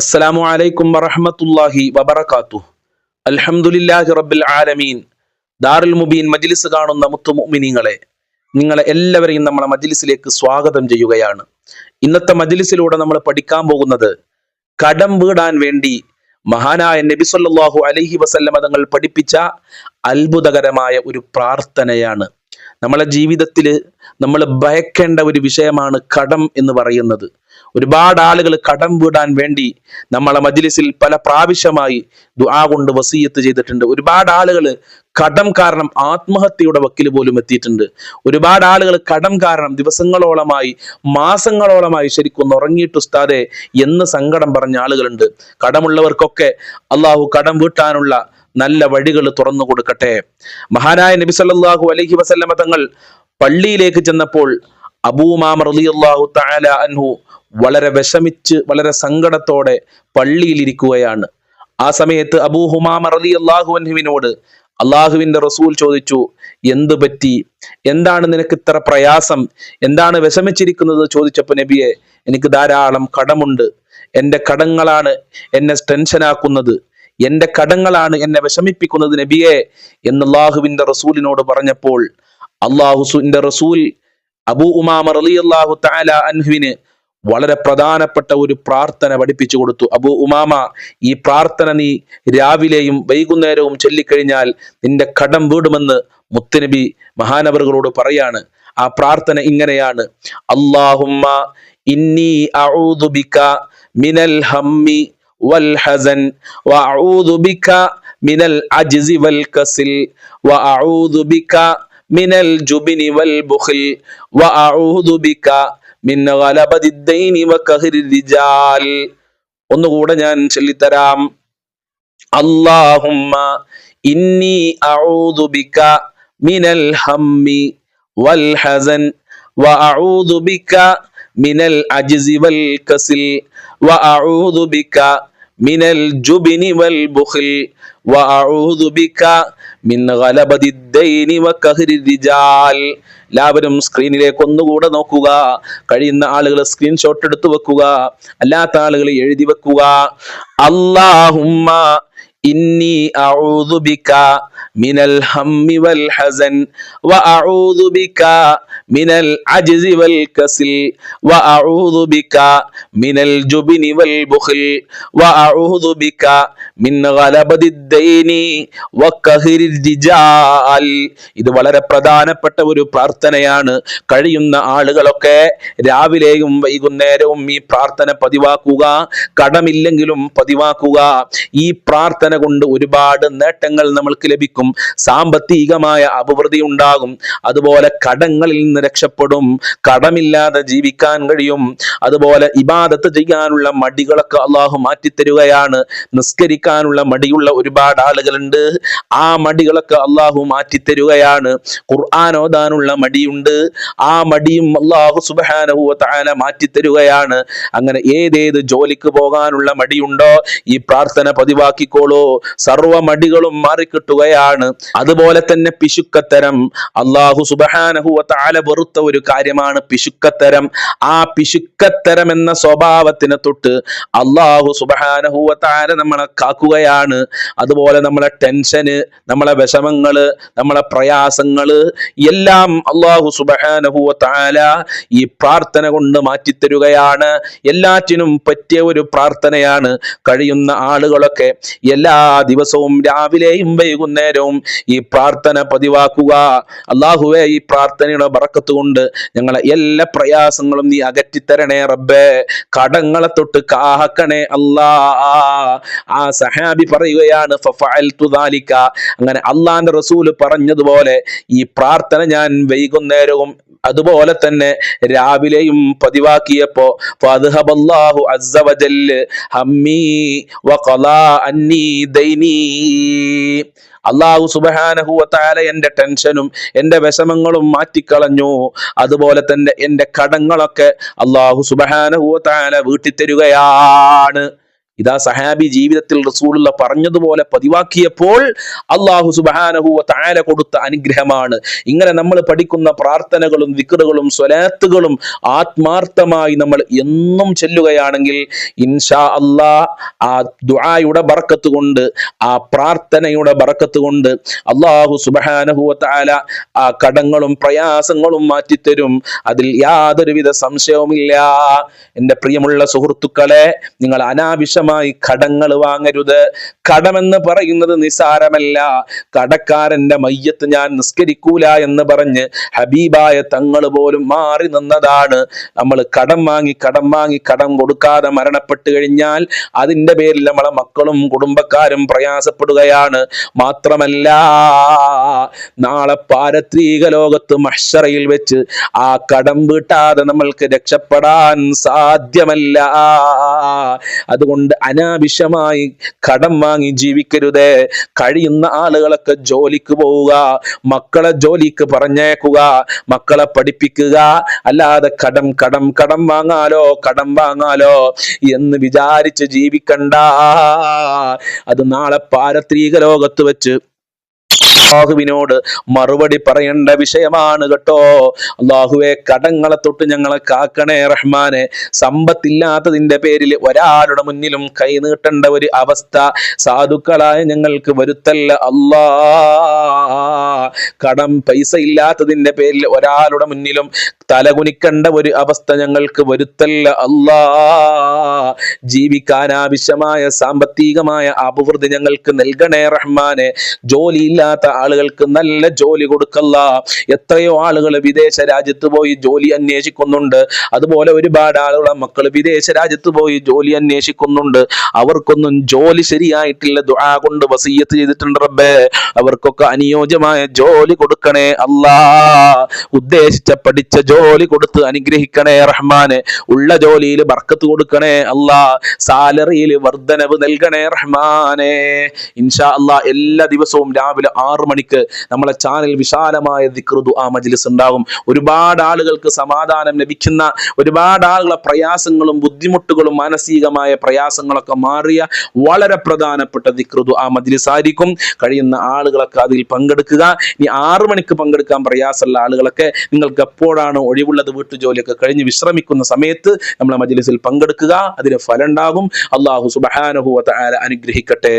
അസ്സലാമു അലൈക്കും വറഹമത്തല്ലാഹി വബറകാത്തു അൽഹംദുലില്ലാഹി റബ്ബിൽ ആലമീൻ. ദാറുൽ മുബീൻ മജ്ലിസ് കാണുന്ന മുത്തു മുഅ്മിനീങ്ങളെ നിങ്ങളെ എല്ലാവരെയും നമ്മളെ മജ്ലിസിലേക്ക് സ്വാഗതം ചെയ്യുകയാണ്. ഇന്നത്തെ മജ്ലിസിലൂടെ നമ്മൾ പഠിക്കാൻ പോകുന്നത് കടം വീടാൻ വേണ്ടി മഹാനായ നബി സല്ലല്ലാഹു അലൈഹി വസല്ലമ തങ്ങൾ പഠിപ്പിച്ച അത്ഭുതകരമായ ഒരു പ്രാർത്ഥനയാണ്. നമ്മളെ ജീവിതത്തിൽ നമ്മൾ ഭയക്കേണ്ട ഒരു വിഷയമാണ് കടം എന്ന് പറയുന്നത്. ഒരുപാട് ആളുകൾ കടം വീടാൻ വേണ്ടി നമ്മളെ മജ്ലിസിൽ പല പ്രാവശ്യമായി ദുആ കൊണ്ട് വസീയത്ത് ചെയ്തിട്ടുണ്ട്. ഒരുപാട് ആളുകൾ കടം കാരണം ആത്മഹത്യയുടെ വക്കിൽ പോലും എത്തിയിട്ടുണ്ട്. ഒരുപാട് ആളുകൾ കടം കാരണം ദിവസങ്ങളോളമായി മാസങ്ങളോളമായി ശരിക്കും ഉറങ്ങിയിട്ട് ഉസ്താദെ എന്ന് സങ്കടം പറഞ്ഞ ആളുകളുണ്ട്. കടമുള്ളവർക്കൊക്കെ അള്ളാഹു കടം വീട്ടാനുള്ള നല്ല വഴികൾ തുറന്നു കൊടുക്കട്ടെ. മഹാനായ നബി സല്ലാഹു അലഹി വസല്ലമ തങ്ങൾ പള്ളിയിലേക്ക് ചെന്നപ്പോൾ അബൂമാമർ റളിയല്ലാഹു തആല അൻഹു വളരെ വിഷമിച്ച് വളരെ സങ്കടത്തോടെ പള്ളിയിൽ ഇരിക്കുകയാണ് ആ സമയത്ത് അബൂ ഹുമാമ റളിയല്ലാഹു അൻഹുവിനോട് അള്ളാഹുവിന്റെ റസൂൽ ചോദിച്ചു എന്തു പറ്റി? എന്താണ് നിനക്ക് ഇത്ര പ്രയാസം? എന്താണ് വിഷമിച്ചിരിക്കുന്നത്? ചോദിച്ചപ്പോ നബിയെ എനിക്ക് ധാരാളം കടമുണ്ട്. എന്റെ കടങ്ങളാണ് എന്നെ ടെൻഷനാക്കുന്നത്. എന്റെ കടങ്ങളാണ് എന്നെ വിഷമിപ്പിക്കുന്നത് നബിയെ എന്ന് അള്ളാഹുവിന്റെ റസൂലിനോട് പറഞ്ഞപ്പോൾ അള്ളാഹുസുവിന്റെ റസൂൽ അബൂ അലി അള്ളാഹു താല അൻഹുവിന് വളരെ പ്രധാനപ്പെട്ട ഒരു പ്രാർത്ഥന പഠിപ്പിച്ചു കൊടുത്തു. അബു ഉമാമ ഈ പ്രാർത്ഥന നീ രാവിലെയും വൈകുന്നേരവും ചൊല്ലിക്കഴിഞ്ഞാൽ നിന്റെ കടം വീടുമെന്ന് മുത്തനബി മഹാനവറുകളോട് പറയാണ്. ആ പ്രാർത്ഥന ഇങ്ങനെയാണ്. അള്ളാഹുമ്മ ഇന്നി ബിക മിനൽ ഹമ്മി വൽ ഹസൻ ബിക മിനൽ അജ്സി വൽ ബിക മിനൽ ജുബിനി വൽ ബിക ഒന്നുകൂടെ ഞാൻ ചൊല്ലിത്തരാം. അള്ളാഹുമ്മ ഇന്നി അഊദു ബിക മിനൽ ഹമ്മി വൽ ഹസൻ വഅഊദു ബിക മിനൽ അജ്സി വൽ കസിൽ വഅഊദു ബിക മിനൽ ജുബ്നി വൽ ബുഖിൽ വഅഊദു ബിക എല്ലാവരും സ്ക്രീനിലേക്ക് ഒന്നുകൂടെ നോക്കുക. കഴിയുന്ന ആളുകൾ സ്ക്രീൻഷോട്ട് എടുത്തു വെക്കുക. അല്ലാത്ത ആളുകൾ എഴുതി വെക്കുക. അല്ലാഹുമ്മ ഇന്നി അഊദു ബിക മിനൽ ഹമ്മി വൽ ഹസൻ വഅഊദു ബിക മിനൽ അജ്സി വൽ കസിൽ വഅഊദു ബിക മിനൽ ജുബ്നി വൽ ബുഖിൽ വഅഊദു ബിക മിൻ ഗലബദിദ്ദൈനി വകഹ്രി റിജാൽ ഇത് വളരെ പ്രധാനപ്പെട്ട ഒരു പ്രാർത്ഥനയാണ്. കഴിയുന്ന ആളുകളൊക്കെ രാവിലെയും വൈകുന്നേരവും ഈ പ്രാർത്ഥന പതിവാക്കുക കടമില്ലെങ്കിലും പതിവാക്കുക. ഈ പ്രാർത്ഥന കൊണ്ട് ഒരുപാട് നേട്ടങ്ങൾ നമ്മൾക്ക് ലഭിക്കും. സാമ്പത്തികമായ അഭിവൃദ്ധി ഉണ്ടാകും. അതുപോലെ കടങ്ങളിൽ നിന്ന് രക്ഷപ്പെടും. കടമില്ലാതെ ജീവിക്കാൻ കഴിയും. അതുപോലെ ഇബാദത്ത് ചെയ്യാനുള്ള മടികളൊക്കെ അള്ളാഹു മാറ്റിത്തരുകയാണ്. നിസ്കരിക്കാനുള്ള മടിയുള്ള ഒരുപാട് ആളുകളുണ്ട്. ആ മടികളൊക്കെ അള്ളാഹു മാറ്റിത്തരുകയാണ്. ഖുർആൻ ഓതാനുള്ള മടിയുണ്ട്. ആ മടിയും അള്ളാഹു സുബാനഹു താല മാറ്റിത്തരുകയാണ്. അങ്ങനെ ഏതേത് ജോലിക്ക് പോകാനുള്ള മടിയുണ്ടോ? ഈ പ്രാർത്ഥന പതിവാക്കിക്കോളൂ. സർവ മടികളും മാറിക്കിട്ടുകയാണ്. അതുപോലെ തന്നെ പിശുക്കത്തരം. അള്ളാഹു സുബഹാനഹുവ താല വെറുത്ത ഒരു കാര്യമാണ് പിശുക്കത്തരം. ആ പിശുക്കത്തരം എന്ന സ്വഭാവത്തിനെ തൊട്ട് അള്ളാഹു സുബഹാനഹുവ താല നമ്മളെ കാക്കുകയാണ്. അതുപോലെ നമ്മളെ ടെൻഷന് നമ്മളെ വിഷമങ്ങൾ നമ്മളെ പ്രയാസങ്ങൾ എല്ലാം അള്ളാഹു സുബഹാനഹുവ താല ഈ പ്രാർത്ഥന കൊണ്ട് മാറ്റിത്തരുകയാണ്. എല്ലാറ്റിനും പറ്റിയ ഒരു പ്രാർത്ഥനയാണ്. കഴിയുന്ന ആളുകളൊക്കെ എല്ലാ ദിവസവും രാവിലെയും വൈകുന്നേരവും ഈ പ്രാർത്ഥന പതിവാക്കുക. അള്ളാഹുവെ ഈ പ്രാർത്ഥനയുടെ ബറക്കത്ത് കൊണ്ട് ഞങ്ങളെ എല്ലാ പ്രയാസങ്ങളും നീ അകറ്റിത്തരണേ റബ്ബേ. കടങ്ങളെ തൊട്ട് കാഹക്കണേ അല്ലാ. ആ സഹാബി പറയുകയാണ് അങ്ങനെ അള്ളാന്റെ റസൂൽ പറഞ്ഞതുപോലെ ഈ പ്രാർത്ഥന ഞാൻ വൈകുന്നേരവും അതുപോലെ തന്നെ രാവിലെയും പതിവാക്കിയപ്പോ അള്ളാഹു അസ്സ വജല്ല് ഹമ്മി അന്നി. അള്ളാഹു സുബഹാനഹുവത്താല എന്റെ ടെൻഷനും എന്റെ വിഷമങ്ങളും മാറ്റിക്കളഞ്ഞു. അതുപോലെ തന്നെ എന്റെ കടങ്ങളൊക്കെ അള്ളാഹു സുബഹാനഹുവത്താല വീട്ടിത്തരുകയാണ്. ഇതാ സഹാബി ജീവിതത്തിൽ റസൂലുള്ള പറഞ്ഞതുപോലെ പതിവാക്കിയപ്പോൾ അള്ളാഹു സുബാനഹുവ താര കൊടുത്ത അനുഗ്രഹമാണ്. ഇങ്ങനെ നമ്മൾ പഠിക്കുന്ന പ്രാർത്ഥനകളും വിക്റുകളും സ്വലാത്തുകളും ആത്മാർത്ഥമായി നമ്മൾ എന്നും ചെല്ലുകയാണെങ്കിൽ ഇൻഷാ അള്ളാ ആ ദുആയുടെ ബറക്കത്ത് കൊണ്ട് ആ പ്രാർത്ഥനയുടെ ബറക്കത്ത് കൊണ്ട് അള്ളാഹു സുബാനഹുവ താല ആ കടങ്ങളും പ്രയാസങ്ങളും മാറ്റിത്തരും. അതിൽ യാതൊരുവിധ സംശയവുമില്ല. എന്റെ പ്രിയമുള്ള സുഹൃത്തുക്കളെ നിങ്ങൾ അനാവശ്യമായി കടങ്ങൾ വാങ്ങരുത്. കടമെന്ന് പറയുന്നത് നിസാരമല്ല. കടക്കാരന്റെ മയ്യത്ത് ഞാൻ നിസ്കരിക്കൂല എന്ന് പറഞ്ഞ് ഹബീബായ തങ്ങൾ പോലും മാറി നിന്നതാണ്. നമ്മൾ കടം വാങ്ങി കടം വാങ്ങി കടം കൊടുക്കാതെ മരണപ്പെട്ടു കഴിഞ്ഞാൽ അതിന്റെ പേരിൽ നമ്മളെ മക്കളും കുടുംബക്കാരും പ്രയാസപ്പെടുകയാണ്. മാത്രമല്ല നാളെ പാരത്രീക ലോകത്ത് മഷറയിൽ വെച്ച് ആ കടം വീട്ടാതെ നമ്മൾക്ക് രക്ഷപ്പെടാൻ സാധ്യമല്ല. അതുകൊണ്ട് അനാവശ്യമായി കടം വാങ്ങി ജീവിക്കരുത്. കഴിയുന്ന ആളുകളൊക്കെ ജോലിക്ക് പോവുക മക്കളെ ജോലിക്ക് പറഞ്ഞേക്കുക മക്കളെ പഠിപ്പിക്കുക. അല്ലാതെ കടം കടം കടം വാങ്ങാലോ കടം വാങ്ങാലോ എന്ന് വിചാരിച്ച് ജീവിക്കണ്ട. അത് നാളെ പാരത്രീക ലോകത്ത് വെച്ച് അള്ളാഹുവിനോട് മറുപടി പറയേണ്ട വിഷയമാണ് കേട്ടോ. അള്ളാഹുവെ കടങ്ങളെ തൊട്ട് ഞങ്ങളെ കാക്കണേ റഹ്മാനെ. സമ്പത്തില്ലാത്തതിന്റെ പേരിൽ ഒരാളുടെ മുന്നിലും കൈ നീട്ടേണ്ട ഒരു അവസ്ഥ സാധുക്കളായ ഞങ്ങൾക്ക് വരുത്തല്ല. അല്ലാ കടം പൈസ ഇല്ലാത്തതിന്റെ പേരിൽ ഒരാളുടെ മുന്നിലും തലകുനിക്കേണ്ട ഒരു അവസ്ഥ ഞങ്ങൾക്ക് വരുത്തല്ല. അല്ലാ ജീവിക്കാൻ ആവശ്യമായ സാമ്പത്തികമായ അഭിവൃദ്ധി ഞങ്ങൾക്ക് നൽകണേ റഹ്മാനെ. ജോലിയില്ലാത്ത ആളുകൾക്ക് നല്ല ജോലി കൊടുക്കല്ല. എത്രയോ ആളുകൾ വിദേശ രാജ്യത്ത് പോയി ജോലി അന്വേഷിക്കുന്നുണ്ട്. അതുപോലെ ഒരുപാട് ആളുകളെ മക്കൾ വിദേശ രാജ്യത്ത് പോയി ജോലി അന്വേഷിക്കുന്നുണ്ട്. അവർക്കൊന്നും ജോലി ശരിയായിട്ടില്ല. ദുആ കൊണ്ട് വസീയത്ത് ചെയ്തിട്ടുണ്ട് റബ്ബേ. അവർക്കൊക്കെ അനുയോജ്യമായ ജോലി കൊടുക്കണേ അല്ലാ. ഉദ്ദേശിച്ച പഠിച്ച ജോലി കൊടുത്ത് അനുഗ്രഹിക്കണേ റഹ്മാനെ. ഉള്ള ജോലിയിൽ ബർക്കത്ത് കൊടുക്കണേ അല്ലാ. സാലറിയിൽ വർധനവ് നൽകണേ റഹ്മാനെ. ഇൻഷാ അല്ലാ എല്ലാ ദിവസവും രാവിലെ ആറു മണിക്ക് നമ്മളെ ചാനൽ വിശാലമായ ദിക്റുദു ആ മജ്ലിസ് ഉണ്ടാകും. ഒരുപാട് ആളുകൾക്ക് സമാധാനം ലഭിക്കുന്ന ഒരുപാട് ആളുകളെ പ്രയാസങ്ങളും ബുദ്ധിമുട്ടുകളും മാനസികമായ പ്രയാസങ്ങളൊക്കെ മാറിയ വളരെ പ്രധാനപ്പെട്ട ദിക്റുദു ആ മജ്ലിസ് ആയിരിക്കും. കഴിയുന്ന ആളുകളൊക്കെ അതിൽ പങ്കെടുക്കുക. ഇനി ആറു മണിക്ക് പങ്കെടുക്കാൻ പ്രയാസമുള്ള ആളുകളൊക്കെ നിങ്ങൾക്ക് എപ്പോഴാണ് ഒഴിവുള്ളത് വീട്ടുജോലിയൊക്കെ കഴിഞ്ഞ് വിശ്രമിക്കുന്ന സമയത്ത് നമ്മളെ മജ്ലിസിൽ പങ്കെടുക്കുക. അതിന് ഫലം ഉണ്ടാകും. അള്ളാഹു സുബഹാനഹു വ തആല അനുഗ്രഹിക്കട്ടെ.